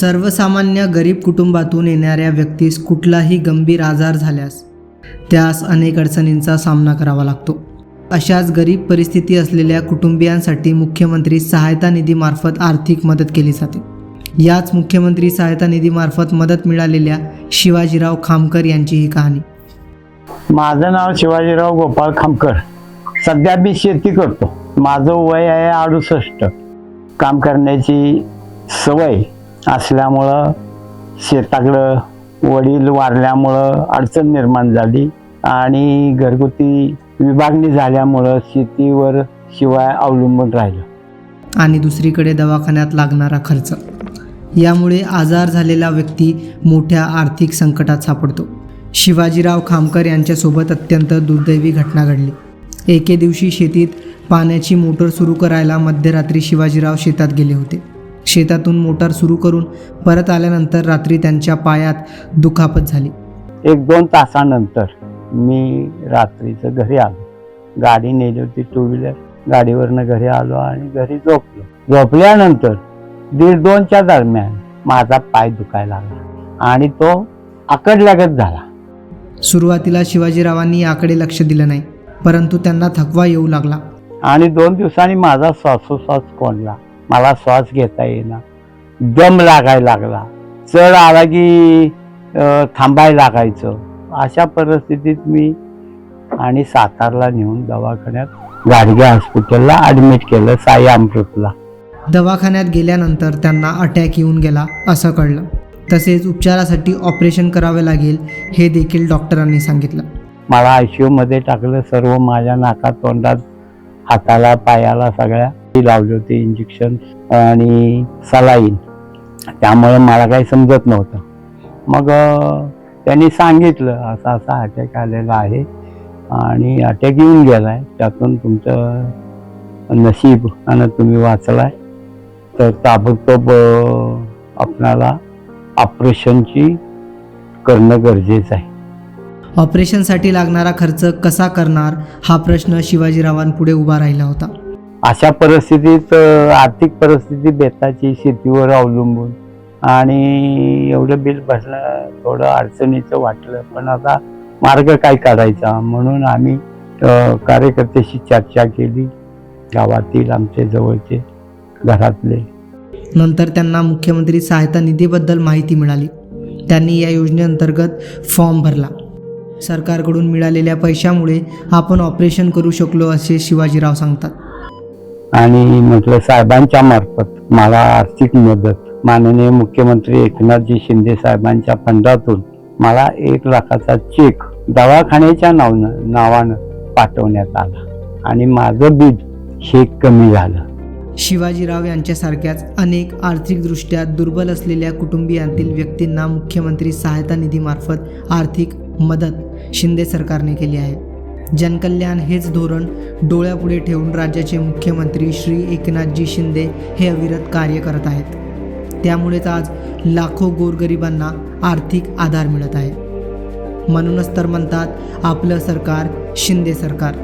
सर्वसामान्य गरीब कुटुंबातून येणाऱ्या व्यक्तीस कुठलाही गंभीर आजार झाल्यास त्यास अनेक अडचणींचा सामना करावा लागतो. अशाच गरीब परिस्थिती असलेल्या कुटुंबियांसाठी मुख्यमंत्री सहायता निधीमार्फत आर्थिक मदत केली जाते. याच मुख्यमंत्री सहायता निधीमार्फत मदत मिळालेल्या शिवाजीराव खामकर यांची ही कहाणी. माझं नाव शिवाजीराव गोपाळ खामकर. सध्या मी शेती करतो. माझं वय आहे अडुसष्ट. काम करण्याची सवय असल्यामुळं शेताकडं वडील वारल्यामुळं अडचण निर्माण झाली आणि घरगुती विभागणी झाल्यामुळं शेतीवर शिवाय अवलंबून राहिलं. आणि दुसरीकडे दवाखान्यात लागणारा खर्च. यामुळे आजार झालेला व्यक्ती मोठ्या आर्थिक संकटात सापडतो. शिवाजीराव खामकर यांच्यासोबत अत्यंत दुर्दैवी घटना घडली. एके दिवशी शेतीत पाण्याची मोटर सुरू करायला मध्यरात्री शिवाजीराव शेतात गेले होते. शेतातून मोटार सुरू करून परत आल्यानंतर रात्री त्यांच्या पायात दुखापत झाली. एक दोन तासानंतर मी रात्रीचं घरी आलो. गाडी नेली होती टू व्हीलर गाडीवरनं घरी आलो आणि घरी झोपलो. झोपल्यानंतर दीड दोनच्या दरम्यान माझा पाय दुखायला लागला आणि तो आकडल्यागत झाला. सुरुवातीला शिवाजीरावांनी याकडे लक्ष दिलं नाही परंतु त्यांना थकवा येऊ लागला. आणि दोन दिवसांनी माझा श्वासोश्वास कोंडला. मला श्वास घेता येईना. दम लागायला लागला. चढ आला की थांबायला लागायचं. अशा परिस्थितीत मी आणि सातारला नेऊन दवाखान्यात गाडगे हॉस्पिटलला ॲडमिट केलं साई अमृतला. दवाखान्यात गेल्यानंतर त्यांना अटॅक येऊन गेला असं कळलं. तसेच उपचारासाठी ऑपरेशन करावे लागेल हे देखील डॉक्टरांनी सांगितलं. मला आय सी यूमध्ये टाकलं सर्व माझ्या नाकात तोंडात हाताला पायाला सगळ्या लावली होती इंजेक्शन आणि सलाईन त्यामुळे मला काही समजत नव्हतं. मग त्यांनी सांगितलं असा असा अटॅक आलेला आहे आणि अटॅक येऊन गेला आहे त्यातून तुमचं नशीब आणि तुम्ही वाचलाय. तर ताबडतोब आपणाला ऑपरेशनची करणं गरजेचं आहे. ऑपरेशनसाठी लागणारा खर्च कसा करणार? हा प्रश्न शिवाजीरावांपुढे उभा राहिला होता. अशा परिस्थितीत आर्थिक परिस्थिती बेताची शेतीवर अवलंबून आणि एवढं बिल भरणं थोडं अडचणीचं वाटलं. पण आता मार्ग काय काढायचा? म्हणून आम्ही कार्यकर्त्याशी चर्चा केली. गावातील आमचे जवळचे घरातले. नंतर त्यांना मुख्यमंत्री सहायता निधीबद्दल माहिती मिळाली. त्यांनी या योजनेअंतर्गत फॉर्म भरला. सरकारकडून मिळालेल्या पैशामुळे आपण ऑपरेशन करू शकलो असे शिवाजीराव सांगतात. आणि म्हटलं साहेबांच्या मार्फत मला आर्थिक मदत. माननीय मुख्यमंत्री एकनाथजी शिंदे साहेबांच्या फंडातून मला एक लाखाचा चेक दवाखान्याच्या नावनं नावानं पाठवण्यात आला. आणि माझं बिल हे कमी झालं. शिवाजीराव यांच्यासारख्याच अनेक आर्थिकदृष्ट्या दुर्बल असलेल्या कुटुंबियांतील व्यक्तींना मुख्यमंत्री सहायता निधीमार्फत आर्थिक मदत शिंदे सरकारने केली आहे. जनकल्याण हेच धोरण डोळ्यापुढे ठेवून राज्याचे मुख्यमंत्री श्री एकनाथजी शिंदे हे अविरत कार्य करत आहेत. त्यामुळेच आज लाखो गोरगरिबांना आर्थिक आधार मिळत आहे. म्हणूनच तर म्हणतात आपलं सरकार शिंदे सरकार.